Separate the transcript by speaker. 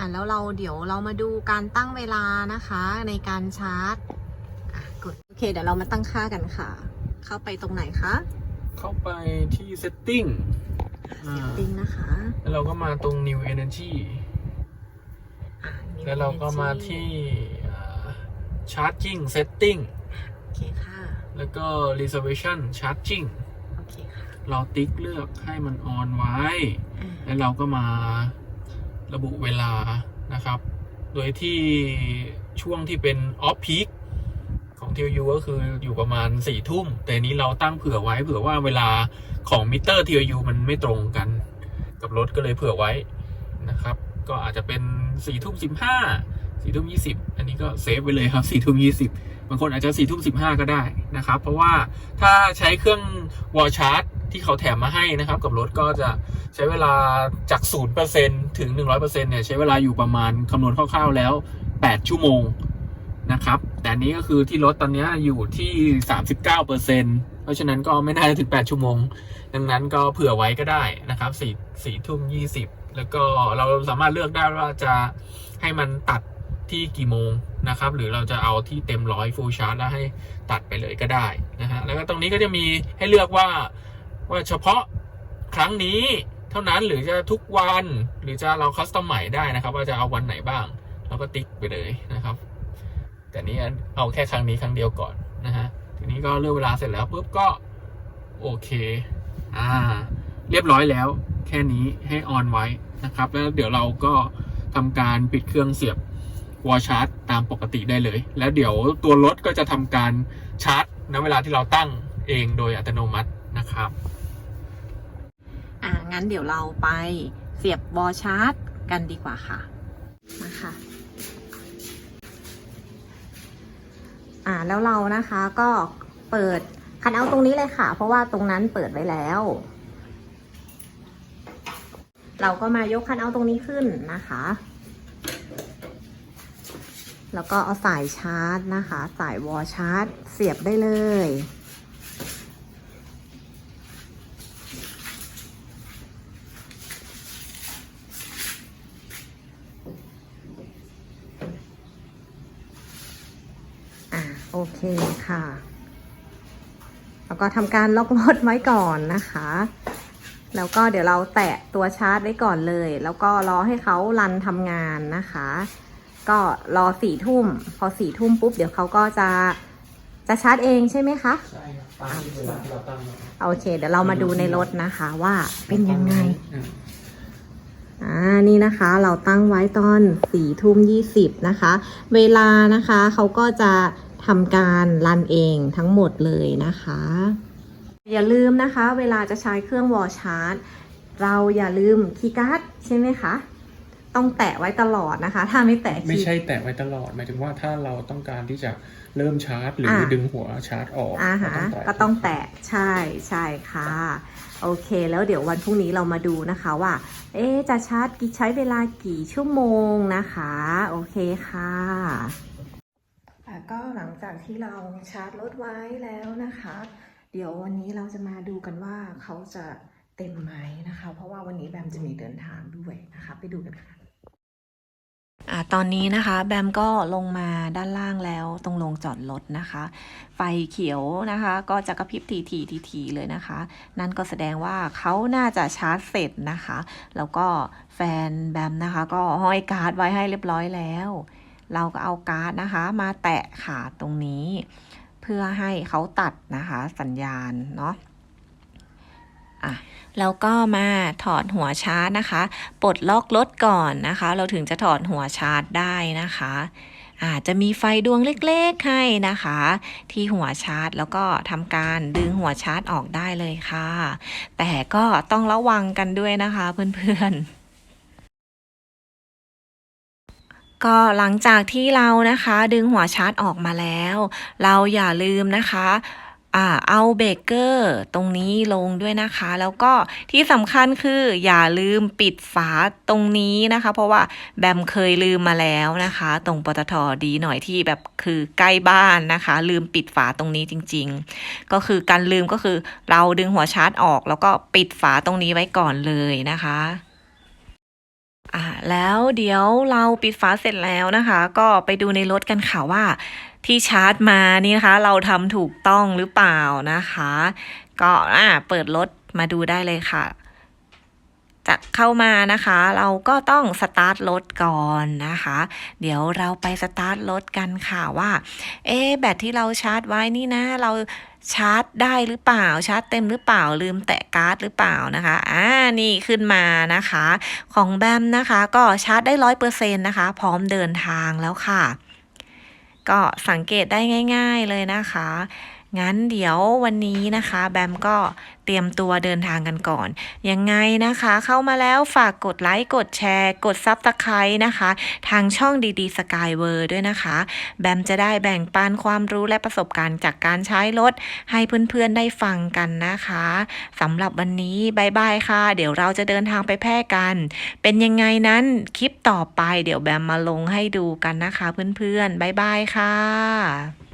Speaker 1: อะแล้วเราเดี๋ยวเรามาดูการตั้งเวลานะคะในการชาร์จอะกดโอเค เดี๋ยวเรามาตั้งค่ากันค่ะ เข้าไปตรงไหนคะ
Speaker 2: เข้าไปที่ setting อ่า
Speaker 1: ติ้งนะคะ
Speaker 2: แล้วเราก็มาตรง new energy
Speaker 1: อะ
Speaker 2: แล้วเราก็มาที่อ่า charging setting
Speaker 1: โอเคค่ะ
Speaker 2: แล้วก็ reservation charging
Speaker 1: โอเคค่ะ
Speaker 2: เราติ๊กเลือกให้มันออนไว้
Speaker 1: อะ
Speaker 2: แล้วเราก็มา ระบุเวลานะครับ โดยที่ช่วงที่เป็น off peak ของ TU ก็คืออยู่ประมาณ4ี่ทุ่ม แต่นี้เราตั้งเผื่อไว้เผื่อว่าเวลาของมิเตอร์ TU มันไม่ตรงกันกับรถก็เลยเผื่อไว้นะครับ ก็อาจจะเป็น4ี่ทุ่มสิบห้าสี่ทุ่มยี่สิบอันนี้ก็เซฟไว้เลยครับสี่ทุ่มยี่สิบบางคนอาจจะสี่ทุ่มสิบห้าก็ได้นะครับ เพราะว่าถ้าใช้เครื่องวอลชาร์จ ที่เขาแถมมาให้นะครับ กับรถก็จะใช้เวลาจาก0%ถึง 100%เนี่ยใช้เวลาอยู่ประมาณคำนวณคร่าวๆแล้ว 8 ชั่วโมงนะครับ แต่อันนี้ก็คือที่รถตอนนี้อยู่ที่ 39%เพราะฉะนั้นก็ไม่น่าจะถึง 8 ชั่วโมง ดังนั้นก็เผื่อไว้ก็ได้นะครับ4 4ทุ่ม20 แล้วก็เราสามารถเลือกได้ว่าจะให้มันตัดที่กี่โมงนะครับ หรือเราจะเอาที่เต็มร้อย full charge แล้วให้ตัดไปเลยก็ได้นะฮะแล้วก็ตรงนี้ก็จะมีให้เลือกว่า ว่าเฉพาะครั้งนี้เท่านั้นหรือจะทุกวันหรือจะเราคัสตอมใหม่ได้นะครับ ว่าจะเอาวันไหนบ้าง เราก็ติ๊กไปเลยนะครับ แต่นี้เอาแค่ครั้งนี้ครั้งเดียวก่อนนะฮะทีนี้ก็เลือกเวลาเสร็จแล้วปุ๊บก็โอเคอ่าเรียบร้อยแล้ว แค่นี้ให้ออนไว้นะครับ แล้วเดี๋ยวเราก็ทำการปิดเครื่องเสียบวอชาร์จตามปกติได้เลย แล้วเดี๋ยวตัวรถก็จะทำการชาร์จณเวลาที่เราตั้งเองโดยอัตโนมัตินะครับ
Speaker 1: งั้นเดี๋ยวเราไปเสียบวอชาร์จกันดีกว่าค่ะมาค่ะอ่าแล้วเรานะคะก็เปิดคันเอาตรงนี้เลยค่ะ เพราะว่าตรงนั้นเปิดไว้แล้ว เราก็มายกคันเอาตรงนี้ขึ้นนะคะ แล้วก็เอาสายชาร์จนะคะ สายวอชาร์จเสียบได้เลย อะโอเคค่ะ แล้วก็ทำการล็อกรถไว้ก่อนนะคะ แล้วก็เดี๋ยวเราแตะตัวชาร์จไว้ก่อนเลย แล้วก็รอให้เขารันทำงานนะคะ ก็รอสี่ทุ่ม พอสี่ทุ่มปุ๊บ เดี๋ยวเขาก็จะจะชาร์จเองใช่ไหมคะ
Speaker 2: ใช่ครับตามที่เวลาที่เราตั้งไว้
Speaker 1: โอเค เดี๋ยวเรามาดูในรถนะคะว่าเป็นยังไง
Speaker 2: อืม
Speaker 1: อ่านี่นะคะเราตั้งไว้ตอนสี่ทุ่มยี่สิบนะคะ เวลานะคะเขาก็จะทำการรันเองทั้งหมดเลยนะคะ อย่าลืมนะคะ เวลาจะใช้เครื่องวอลชาร์จเราอย่าลืมคีย์การ์ดใช่ไหมคะ ต้องแตะไว้ตลอดนะคะ ถ้าไม่แตะ
Speaker 2: ไม่
Speaker 1: คีย์
Speaker 2: ใช่แตะไว้ตลอดหมายถึงว่าถ้าเราต้องการที่จะเริ่มชาร์จ หรือ
Speaker 1: อ่า
Speaker 2: ดึงหัวชาร์จออก
Speaker 1: อ่าฮะก็ต้องแตะใช่ใช่ค่ะโอเค แล้วเดี๋ยววันพรุ่งนี้เรามาดูนะคะว่า เอ๊ะจะชาร์จกี่ใช้เวลากี่ชั่วโมงนะคะ โอเคค่ะก็หลังจากที่เราชาร์จรถไว้แล้วนะคะ เดี๋ยววันนี้เราจะมาดูกันว่าเขาจะเต็มไหมนะคะ เพราะว่าวันนี้แบมจะมีเดินทางด้วยนะคะ ไปดูกันค่ะ อตอนนี้นะคะแบมก็ลงมาด้านล่างแล้วตรงโรงจอดรถนะคะ ไฟเขียวนะคะ ก็จะกระพริบทีทีทีทีเลยนะคะ นั่นก็แสดงว่าเขาน่าจะชาร์จเสร็จนะคะ แล้วก็แฟนแบมนะคะ ก็ห้อยการ์ดไว้ให้เรียบร้อยแล้ว เราก็เอาการ์ดนะคะ มาแตะขาตรงนี้ เพื่อให้เขาตัดนะคะสัญญาณเนาะ แล้วก็มาถอดหัวชาร์จนะคะ ปลดล็อกรถก่อนนะคะ เราถึงจะถอดหัวชาร์จได้นะคะอาจจะมีไฟดวงเล็กๆให้นะคะ ที่หัวชาร์จแล้วก็ทำการดึงหัวชาร์จออกได้เลยค่ะ แต่ก็ต้องระวังกันด้วยนะคะเพื่อนๆก็หลังจากที่เรานะคะดึงหัวชาร์จออกมาแล้ว เราอย่าลืมนะคะ อ่าเอาเบเกอร์ตรงนี้ลงด้วยนะคะ แล้วก็ที่สำคัญคืออย่าลืมปิดฝาตรงนี้นะคะ เพราะว่าแบมเคยลืมมาแล้วนะคะ ตรงปตทดีหน่อยที่แบบคือใกล้บ้านนะคะ ลืมปิดฝาตรงนี้จริง ๆ ก็คือการลืมก็คือเราดึงหัวชาร์จออก แล้วก็ปิดฝาตรงนี้ไว้ก่อนเลยนะคะอ่าแล้วเดี๋ยวเราปิดฝาเสร็จแล้วนะคะ ก็ไปดูในรถกันค่ะว่า ที่ชาร์จมานี่นะคะ เราทำถูกต้องหรือเปล่านะคะ ก็อ่าเปิดรถมาดูได้เลยค่ะจะเข้ามานะคะ เราก็ต้องสตาร์ทรถก่อนนะคะ เดี๋ยวเราไปสตาร์ทรถกันค่ะว่าเอ๊แบตที่เราชาร์จไว้นี่นะ เราชาร์จได้หรือเปล่าชาร์จเต็มหรือเปล่าลืมแตะการ์ดหรือเปล่านะคะอ่านี่ขึ้นมานะคะ ของแบมนะคะ ก็ชาร์จได้ร้อยเปอร์เซ็นต์นะคะ พร้อมเดินทางแล้วค่ะ ก็สังเกตได้ง่าย ๆเลยนะคะ งั้นเดี๋ยววันนี้นะคะ แบมก็เตรียมตัวเดินทางกันก่อน ยังไงนะคะ เข้ามาแล้วฝากกดไลค์กดแชร์ กดซับสไครต์นะคะ ทางช่องดีๆสกายเวอร์ด้วยนะคะ แบมจะได้แบ่งปันความรู้และประสบการณ์จากการใช้รถ ให้เพื่อนๆได้ฟังกันนะคะสำหรับวันนี้บายบายค่ะ เดี๋ยวเราจะเดินทางไปแพร่กัน เป็นยังไงนั้นคลิปต่อไป เดี๋ยวแบมมาลงให้ดูกันนะคะ เพื่อนๆบายบายค่ะ